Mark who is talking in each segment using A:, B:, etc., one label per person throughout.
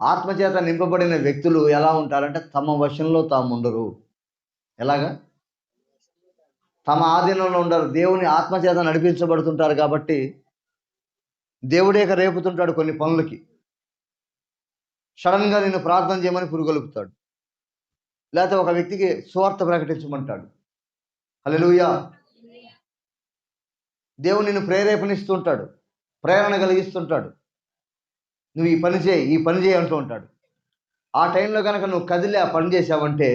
A: ఆత్మచేత నింపబడిన వ్యక్తులు ఎలా ఉంటారంటే తమ వశంలో తాము ఉండరు. ఎలాగా? తమ ఆధీనంలో ఉండరు. దేవుని ఆత్మచేత నడిపించబడుతుంటారు కాబట్టి దేవుడే రేపుతుంటాడు కొన్ని పనులకి. సడన్గా నిన్ను ప్రార్థన చేయమని పురుగొలుపుతాడు. లేకపోతే ఒక వ్యక్తికి సువార్త ప్రకటించమంటాడు. హల్లెలూయా! దేవుడు నిన్ను ప్రేరేపణిస్తుంటాడు. ప్రేరణ కలిగిస్తుంటాడు. నువ్వు ఈ పని చేయి ఈ పని చేయి అంటూ ఉంటాడు. ఆ టైంలో కనుక నువ్వు కదిలి ఆ పని చేసావంటే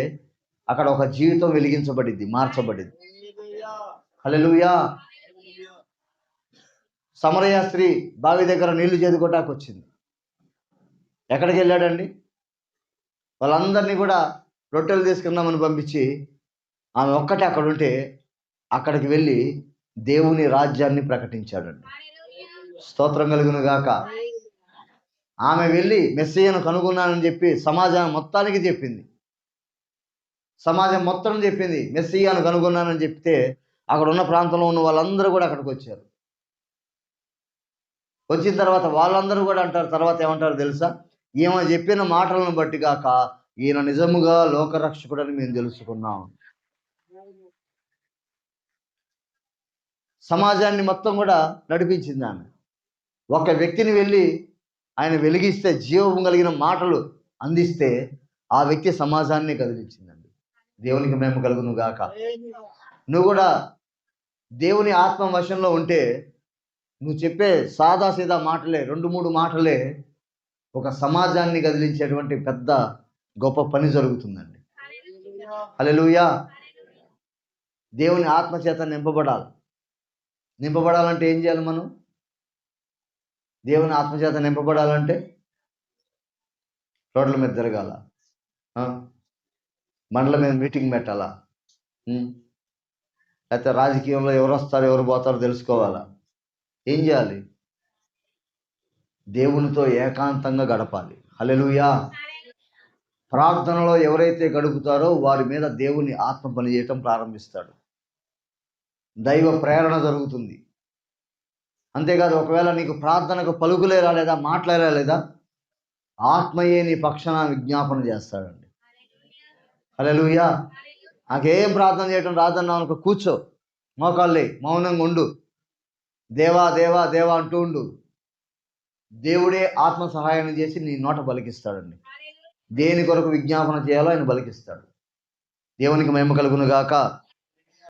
A: అక్కడ ఒక జీవితం వెలిగించబడింది మార్చబడింది హలెలుయా సమరయ స్త్రీ బావి దగ్గర నీళ్ళు చేదుకోటాకు వచ్చింది ఎక్కడికి వెళ్ళాడండి? వాళ్ళందరినీ కూడా రొట్టెలు తీసుకుందామని పంపించి ఆమె ఒక్కటే అక్కడ ఉంటే అక్కడికి వెళ్ళి దేవుని రాజ్యాన్ని ప్రకటించాడండి. స్తోత్రం కలుగును గాక. ఆమె వెళ్ళి మెస్సయ్యను కనుగొన్నానని చెప్పి సమాజం మొత్తానికి చెప్పింది. సమాజం మొత్తం చెప్పింది మెస్సయ్యను కనుగొన్నానని చెప్తే అక్కడ ఉన్న ప్రాంతంలో ఉన్న వాళ్ళందరూ కూడా అక్కడికి వచ్చారు. వచ్చిన తర్వాత వాళ్ళందరూ కూడా అంటారు తర్వాత ఏమంటారు తెలుసా? ఈమె చెప్పిన మాటలను బట్టి కాక ఈయన నిజముగా లోకరక్షకుడని మేము తెలుసుకున్నాం. సమాజాన్ని మొత్తం కూడా నడిపించింది ఆమె. ఒక వ్యక్తిని వెళ్ళి ఆయన వెలిగిస్తే జీవం కలిగిన మాటలు అందిస్తే ఆ వ్యక్తి సమాజాన్ని కదిలించిందండి. దేవునికి మేము కలుగును గాక. నువ్వు కూడా దేవుని ఆత్మ వశంలో ఉంటే నువ్వు చెప్పే సాదా సీదా మాటలే రెండు మూడు మాటలే ఒక సమాజాన్ని కదిలించేటువంటి పెద్ద గొప్ప పని జరుగుతుందండి. అలెలుయా దేవుని ఆత్మ చేత నింపబడాలి. నింపబడాలంటే ఏం చేయాలి మనం? దేవుని ఆత్మచేత నింపబడాలంటే రోడ్ల మీద తిరగాల. మండల మీద మీటింగ్ పెట్టాలా. లేకపోతే రాజకీయంలో ఎవరు వస్తారు ఎవరు పోతారో తెలుసుకోవాలా. ఏం చేయాలి? దేవునితో ఏకాంతంగా గడపాలి. హలెలుయా ప్రార్థనలో ఎవరైతే గడుపుతారో వారి మీద దేవుని ఆత్మ పనిచేయటం ప్రారంభిస్తాడు. దైవ ప్రేరణ జరుగుతుంది. అంతేకాదు ఒకవేళ నీకు ప్రార్థనకు పలుకులే రాలేదా మాటలే లేదా ఆత్మయే నీ పక్షాన విజ్ఞాపన చేస్తాడండి. హల్లెలూయా. నాకేం ప్రార్థన చేయటం రాదన్నావు అనుకో కూర్చో మోకాళ్ళే మౌనంగా ఉండు. దేవా దేవా దేవా అంటూ ఉండు. దేవుడే ఆత్మ సహాయం చేసి నీ నోట బలికిస్తాడండి. దేని కొరకు విజ్ఞాపన చేయాలో ఆయన బలికిస్తాడు. దేవునికి మేము కలుగును గాక.